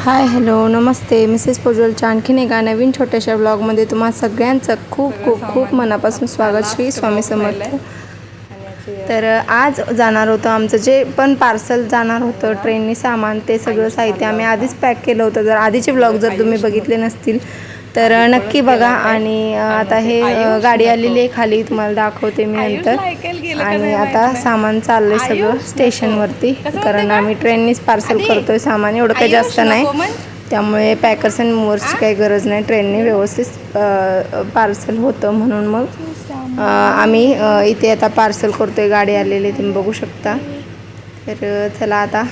Hi hello नमस्ते. Mrs पोजलच्या आणखीन एका नवीन छोट्याशा ब्लॉगमध्ये तुम्हा सगळ्यांचं खूप खूप खूप मनापासून स्वागत. श्री स्वामी समर्थ. तर आज जाणार होतं आमचं जे पण पार्सल जाणार होतं ट्रेननी सामान ते सगळं साहित्य आम्ही आधीच पॅक केलं होतं. जर आधीचे ब्लॉग जर तुम्ही बघितले नसतील तर नक्की बघा आणि आता हे गाडी आलेली आहे खाली. तुम्हाला दाखवते मी नंतर आणि आता सामान चाललंय सगळं स्टेशनवरती. कारण आम्ही ट्रेननीच पार्सल करतोय सामान. एवढं काही जास्त नाही. त्यामुळे पॅकर्स अँड मूवर्सची काही गरज नाही. ट्रेनने व्यवस्थित पार्सल होतं म्हणून मग आम्ही इथे आता पार्सल करतोय. गाडी आलेली तुम्ही बघू शकता. तर चला आता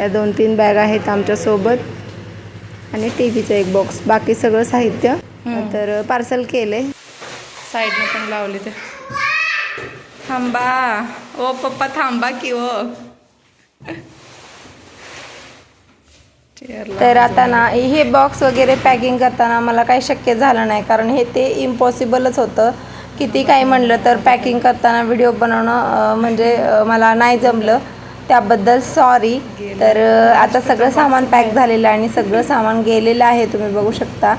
या दोन तीन बॅग आहेत आमच्यासोबत. आणि टी व्हीचं एक बॉक्स बाकी सगळं साहित्य. तर पार्सल केले साईडने पण लावली ते. थांबा. ओ पप्पा थांबा की ओ. तर आता ना हे बॉक्स वगैरे पॅकिंग करताना मला काही शक्य झालं नाही. कारण हे ते इम्पॉसिबलच होतं. किती काही म्हणलं तर पॅकिंग करताना व्हिडिओ बनवणं म्हणजे मला नाही जमलं. त्याबद्दल सॉरी तर आता सगळं सामान पॅक झालेलं आहे आणि सगळं सामान गेलेलं आहे तुम्ही बघू शकता.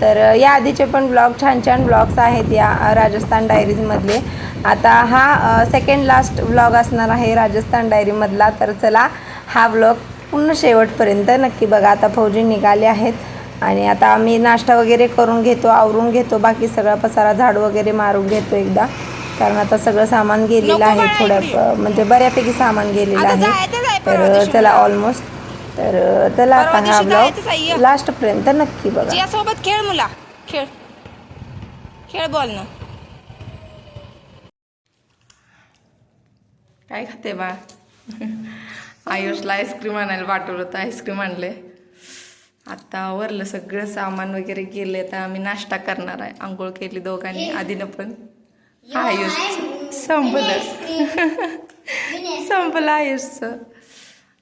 तर या आधीचे पण ब्लॉग छान छान ब्लॉग्स आहेत या राजस्थान डायरीजमधले आता हा सेकंड लास्ट ब्लॉग असणार आहे राजस्थान डायरीमधला तर चला हा ब्लॉग पूर्ण शेवटपर्यंत नक्की बघा. आता फौजी निघाले आहेत आणि आता आम्ही नाश्ता वगैरे करून घेतो आवरून घेतो. बाकी सगळा पसारा झाड वगैरे मारून घेतो एकदा. कारण आता सगळं सामान गेलेलं आहे थोड्या म्हणजे बऱ्यापैकी सामान गेलेलं आहे. तर चला ऑलमोस्ट तर चला आता हा ब्लॉग लास्टपर्यंत नक्की बघा. सोबत खेळ मुला. खेळ. खेळ बॉल ना. काय खाते बा? आयुषला आईस्क्रीम आणायला पाठवलं होतं आईस्क्रीम आणले. आता वरलं सगळं सामान वगैरे गेले तर आम्ही नाश्ता करणार आहे. आंघोळ केली दोघांनी आधीनं पण. आयुष संपलं संपलं आयुषचं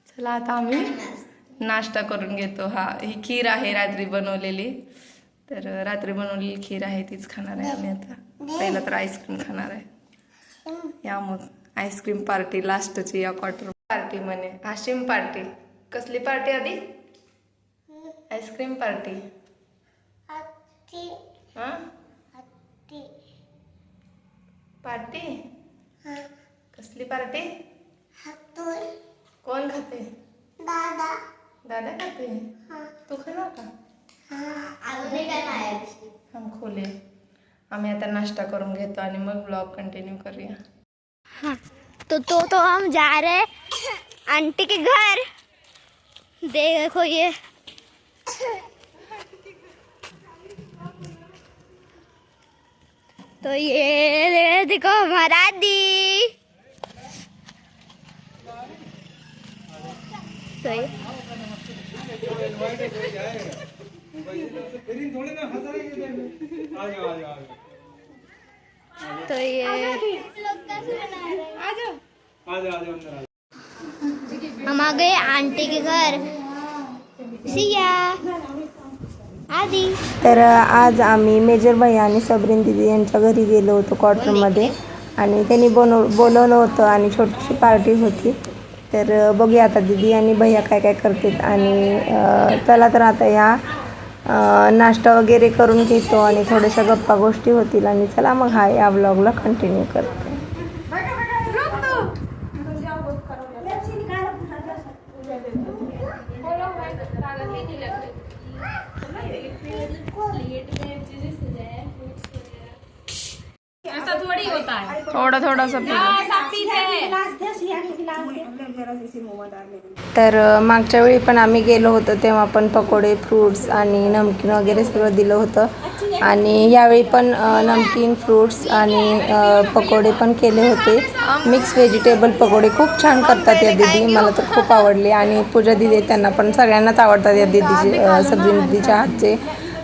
चला आता आम्ही नाश्ता करून घेतो हा ही खीर आहे रात्री बनवलेली तर रात्री बनवलेली खीर आहे तीच खाणार आहे आम्ही आता पहिला तर आईस्क्रीम खाणार आहे या मग आईस्क्रीम पार्टी लास्टची या क्वार्टर पार्टी म्हणे आशिम पार्टी कसली पार्टी आधी आईस्क्रीम पार्टी हा पार्टी? हाँ। कसली पार्टी? कोण खाते? दादा। दादा खाते? हैं। हाँ। तू खाणार का? हम खोले. आम्ही आता नाश्ता करून घेतो आणि मग ब्लॉग कंटिन्यू करूया. तो तो तो हम जा रहे आंटी के घर। देखो ये। तो ये देखो हमारा दी तो ये हम आ गए आंटी के घर। सिया तर आज आम्ही मेजर भैया आणि सबरीन दिदी यांच्या घरी गेलो होतो क्वार्टरमध्ये. आणि त्यांनी बनव बोलवलं होतं आणि छोटीशी पार्टी होती. तर बघूया आता दिदी आणि भैया काय काय करतात. आणि चला तर आता या नाश्ता वगैरे करून घेतो आणि थोड्याशा गप्पा गोष्टी होतील. आणि चला मग हा या ब्लॉगला कंटिन्यू करते. थोडा थोडासा तर अ, मागच्या वेळी पण आम्ही गेलो होतो तेव्हा पण पकोडे फ्रूट्स आणि नमकीन वगैरे सगळं दिलं होतं. आणि यावेळी पण नमकीन फ्रूट्स आणि पकोडे पण केले होते. मिक्स व्हेजिटेबल पकोडे खूप छान करतात या दिदी मला तर खूप आवडले. आणि पूजा दिदी त्यांना पण सगळ्यांनाच आवडतात या दिदीचे सब्जी दिदीच्या हातचे.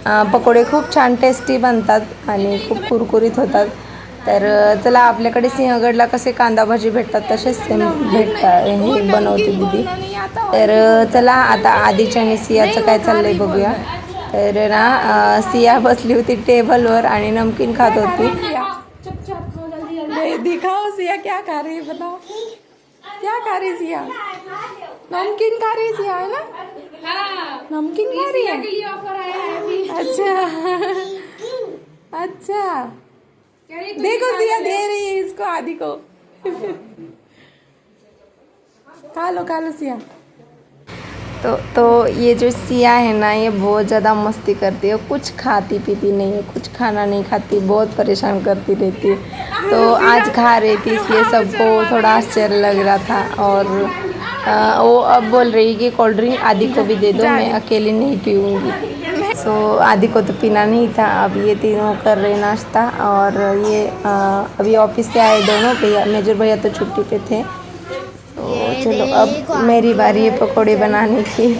पकोडे खूप छान टेस्टी बनतात आणि खूप कुरकुरीत होतात. तर चला आपल्याकडे सिंहगडला कसे कांदा भाजी भेटतात तसेच सेम भेटतात हे बनवते दिदी. तर चला आता आधीच्या आणि सियाचं काय चाललंय बघूया. तर ना सिया बसली होती टेबलवर आणि नमकीन खात होती. दिखाओ सिया क्या खा रही बताओ. क्या खा रही सिया नमकीन खा रही सिया है ना? नमकीन खा रही है अच्छा। अच्छा। देखो सिया दे रही है इसको आदि को। खा लो खा लो सिया तो तो ये जो सिया है ना ये बहुत ज़्यादा मस्ती करती है कुछ खाती पीती नहीं है कुछ खाना नहीं खाती बहुत परेशान करती रहती है। तो आज खा रही थी इसलिए सबको थोड़ा आश्चर्य लग रहा था और अ, वो अब बोल रही है कि कोल्ड ड्रिंक आदि को भी दे दो मैं अकेली नहीं पीऊँगी। सो आदि को तो पीना नहीं था अब ये तीनों कर रहे नाश्ता और ये अ, अभी ऑफ़िस से आए दोनों भैया मेजर भैया तो छुट्टी पे थे। तो चलो अब मेरी बारी है पकौड़े बनाने की।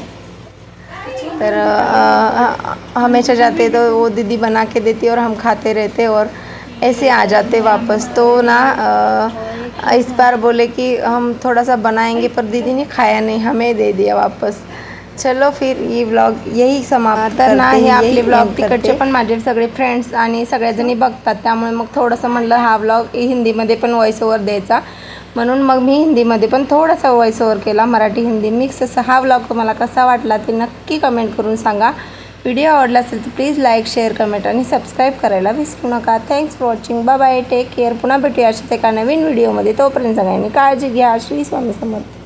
तर अ, हमेशा जाते तो वो दीदी बना के देती और हम खाते रहते और ऐसे आ जाते वापस। तो ना अ, इस बार बोले कि हम थोड़ा सा बनाएंगे पर दीदी ने खाया नहीं हमें दे दिया वापस। चलो फिर ही व्लॉग यही समाप्त तर ना हे आपले व्लॉग तिकडचे पण माझे सगळे फ्रेंड्स आणि सगळ्याजणी बघतात त्यामुळे मग थोडंसं म्हणलं हा व्लॉग हिंदीमध्ये पण व्हॉइस ओव्हर द्यायचा. म्हणून मग मी हिंदीमध्ये पण थोडासा व्हॉइस ओव्हर केला मराठी हिंदी मिक्स असा हा व्लॉग तुम्हाला कसा वाटला ते नक्की कमेंट करून सांगा. व्हिडिओ आवडला असेल तर प्लीज लाईक शेअर कमेंट आणि सबस्क्राईब करायला विसरू नका. Thanks for watching bye bye take care पुन्हा भेटूया अशाच एका नवीन व्हिडिओमध्ये तोपर्यंत सगळ्यांनी काळजी घ्या. श्री स्वामी समर्थ.